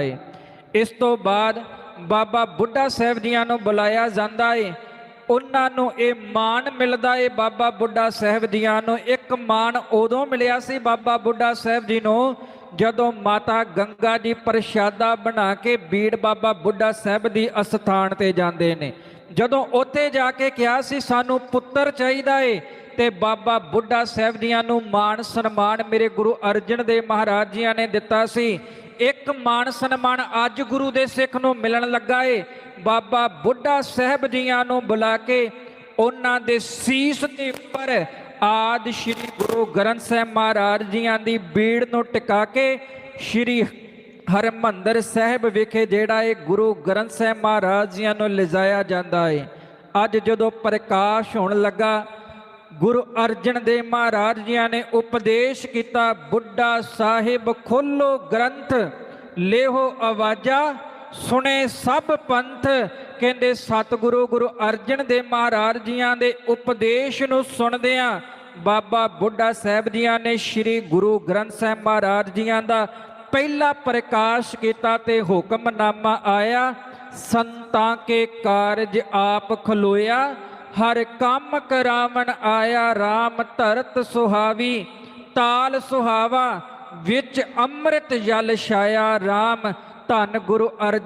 ਏ ਇਸ ਤੋਂ ਬਾਅਦ ਬਾਬਾ ਬੁੱਢਾ ਸਾਹਿਬ ਜੀਆਂ ਨੂੰ ਬੁਲਾਇਆ ਜਾਂਦਾ ਏ। ਉਹਨਾਂ ਨੂੰ ਇਹ ਮਾਣ ਮਿਲਦਾ ਏ ਬਾਬਾ ਬੁੱਢਾ ਸਾਹਿਬ ਜੀਆਂ ਨੂੰ। ਇੱਕ ਮਾਣ ਉਦੋਂ ਮਿਲਿਆ ਸੀ ਬਾਬਾ ਬੁੱਢਾ ਸਾਹਿਬ ਜੀ ਨੂੰ ਜਦੋਂ ਮਾਤਾ ਗੰਗਾ ਜੀ ਪ੍ਰਸ਼ਾਦਾ ਬਣਾ ਕੇ ਬੀੜ ਬਾਬਾ ਬੁੱਢਾ ਸਾਹਿਬ ਦੀ ਅਸਥਾਨ ਤੇ ਜਾਂਦੇ ਨੇ। ਜਦੋਂ ਉੱਥੇ ਜਾ ਕੇ ਕਿਹਾ ਸੀ, ਸਾਨੂੰ ਪੁੱਤਰ ਚਾਹੀਦਾ ਏ। ਤੇ ਬਾਬਾ ਬੁੱਢਾ ਸਾਹਿਬ ਜੀਆਂ ਨੂੰ ਮਾਣ ਸਨਮਾਨ ਮੇਰੇ ਗੁਰੂ ਅਰਜਨ ਦੇਵ ਮਹਾਰਾਜ ਜੀਆਂ ਨੇ ਦਿੱਤਾ ਸੀ। ਇੱਕ ਮਾਣ ਸਨਮਾਨ ਅੱਜ ਗੁਰੂ ਦੇ ਸਿੱਖ ਨੂੰ ਮਿਲਣ ਲੱਗਾ ਏ। ਬਾਬਾ ਬੁੱਢਾ ਸਾਹਿਬ ਜੀਆਂ ਨੂੰ ਬੁਲਾ ਕੇ ਉਹਨਾਂ ਦੇ ਸੀਸ ਦੇ ਉੱਪਰ ਆਦ ਸ਼੍ਰੀ ਗੁਰੂ ਗ੍ਰੰਥ ਸਾਹਿਬ ਮਹਾਰਾਜ ਜੀਆਂ ਦੀ ਬੀੜ ਨੂੰ ਟਿਕਾ ਕੇ ਸ਼੍ਰੀ ਹਰਮੰਦਰ ਸਾਹਿਬ ਵਿਖੇ ਜਿਹੜਾ ਇਹ ਗੁਰੂ ਗ੍ਰੰਥ ਸਾਹਿਬ ਮਹਾਰਾਜ ਜੀਆਂ ਨੂੰ ਲਿਜਾਇਆ ਜਾਂਦਾ ਏ। ਅੱਜ ਜਦੋਂ ਪ੍ਰਕਾਸ਼ ਹੋਣ ਲੱਗਾ ਗੁਰੂ ਅਰਜਨ ਦੇਵ ਮਹਾਰਾਜ ਜੀਆਂ ਨੇ ਉਪਦੇਸ਼ ਕੀਤਾ, ਬੁੱਢਾ ਸਾਹਿਬ ਖੋਲੋ ਗ੍ਰੰਥ, ਲੇਹੋ ਆਵਾਜ਼ਾ, ਸੁਣੇ ਸਭ ਪੰਥ। ਕਹਿੰਦੇ, ਸਤਿਗੁਰੂ, ਗੁਰੂ ਅਰਜਨ ਦੇਵ ਮਹਾਰਾਜ ਜੀਆਂ ਦੇ ਉਪਦੇਸ਼ ਨੂੰ ਸੁਣਦਿਆਂ ਬਾਬਾ ਬੁੱਢਾ ਸਾਹਿਬ ਜੀਆਂ ਨੇ ਸ੍ਰੀ ਗੁਰੂ ਗ੍ਰੰਥ ਸਾਹਿਬ ਮਹਾਰਾਜ ਜੀਆਂ ਦਾ ਪਹਿਲਾ ਪ੍ਰਕਾਸ਼ ਕੀਤਾ ਤੇ ਹੁਕਮਨਾਮਾ ਆਇਆ, ਸੰਤਾਂ ਕੇ ਕਾਰਜ ਆਪ ਖਲੋਇਆ ਹਰ ਕੰਮ ਕਰਾਵਣ ਆਇਆ RAM ਧਰਤ ਸੁਹਾਵੀ, ਤਾਲ ਸੁਹਾਵਾ, ਵਿੱਚ ਅੰਮ੍ਰਿਤ ਜਲ ਛਾਇਆ RAM ਧੰਨ ਗੁਰੂ ਅਰਜਨ